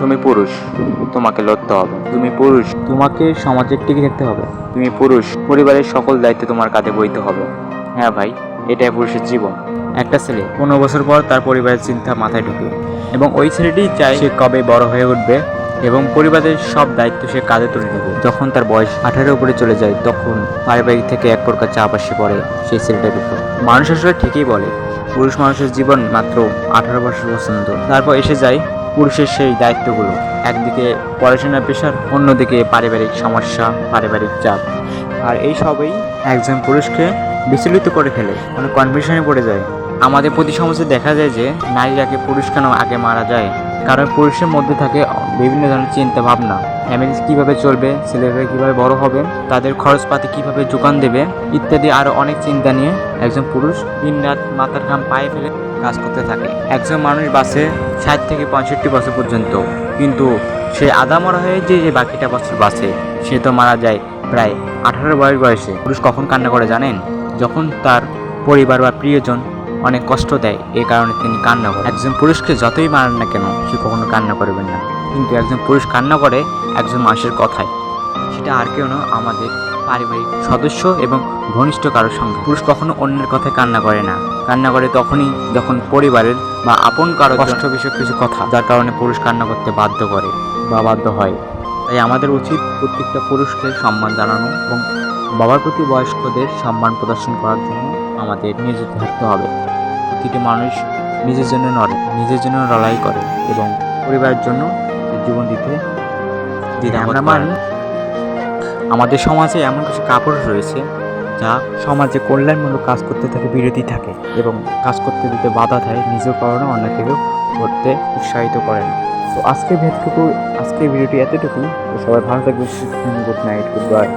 তুমি পুরুষ, তোমাকে লড়তে হবে। তুমি পুরুষ, তোমাকে সমাজের টিকে থাকতে হবে। তুমি পুরুষ, পরিবারের সকল দায়িত্ব তোমার কাঁধে বইতে হবে। হ্যাঁ ভাই, এটাই পুরুষের জীবন। একটা ছেলে, পনেরো বছর পর তার পরিবারের চিন্তা মাথায় ঢুকে। এবং ওই ছেলেটি চায় সে কবে বড় হয়ে উঠবে এবং পরিবারের সব দায়িত্ব সে কাঁধে তুলে নেবে। যখন তার বয়স আঠারো উপরে চলে যায়, তখন পারিবারিক থেকে এক প্রকার চাপ আসে পড়ে সেই ছেলেটার উপর। মানুষ আসলে ঠিকই বলে, পুরুষ মানুষের জীবন মাত্র আঠারো বছর পর্যন্ত। তারপর এসে যায় পুরুষের সেই দায়িত্বগুলো, একদিকে পড়াশোনার পেশার অন্যদিকে পারিবারিক সমস্যা, পারিবারিক চাপ। আর এই সবই একজন পুরুষকে বিচলিত করে ফেলে মানে কনফিউশনে পড়ে যায়। আমাদের প্রতি সমাজে দেখা যায় যে, নারীরাকে পুরুষ কেন আগে মারা যায়? কারণ পুরুষের মধ্যে থাকে বিভিন্ন ধরনের চিন্তা ভাবনা ফ্যামিলি কীভাবে চলবে, ছেলেরা কীভাবে বড় হবে, তাদের খরচপাতি কীভাবে যোগান দেবে, ইত্যাদি আরও অনেক চিন্তা নিয়ে একজন পুরুষ দিন রাত মাথার ঘাম পায়ে ফেলে কাজ করতে থাকে। একজন মানুষ বাসে ষাট থেকে পঁয়ষট্টি বছর পর্যন্ত। কিন্তু সে আদা মরা হয়ে যে যে বাকিটা বছর বাঁচে, সে তো মারা যায় প্রায় আঠারো বয়স বয়সে। পুরুষ কখন কান্না করে জানেন? যখন তার পরিবার বা প্রিয়জন অনেক কষ্ট দেয় এই কারণে তিনি কান্না করেন। একজন পুরুষকে যতই মারেন না কেন, সে কখনো কান্না করবেন না। কিন্তু একজন পুরুষ কান্না করে একজন মানুষের কথায়। সেটা আর কেউ না আমাদের পারিবারিক সদস্য এবং ঘনিষ্ঠ কারোর সঙ্গে। পুরুষ কখনো অন্যের কথায় কান্না করে না। কান্না করে তখনই যখন পরিবারের বা আপন কারও কষ্ট বিষয়ক কিছু কথা যার কারণে পুরুষ কান্না করতে বাধ্য করে বা বাধ্য হয়। তাই আমাদের উচিত প্রত্যেকটা পুরুষকে সম্মান জানানো এবং বাবার প্রতি বয়স্কদের সম্মান প্রদর্শন করার জন্য আমাদের নিয়োজিত থাকতে হবে। প্রতিটি মানুষ নিজের জন্য নড়ে নিজের জন্য লড়াই করে এবং পরিবারের জন্য জীবন দিতে দ্বিধা আমরা মানি আমাদের সমাজে এমন কিছু কাপড় রয়েছে যা সমাজে কল্যাণমূলক কাজ করতে থাকে বিরতি থাকে এবং কাজ করতে দিতে বাধা দেয় নিজের কারণে অন্যকেও করতে উৎসাহিত করে না। তো আজকে ভেদটুকু আজকে ভিডিওটি এতটুকু সবাই ভালো থাকবে গুড নাইট গুড বাই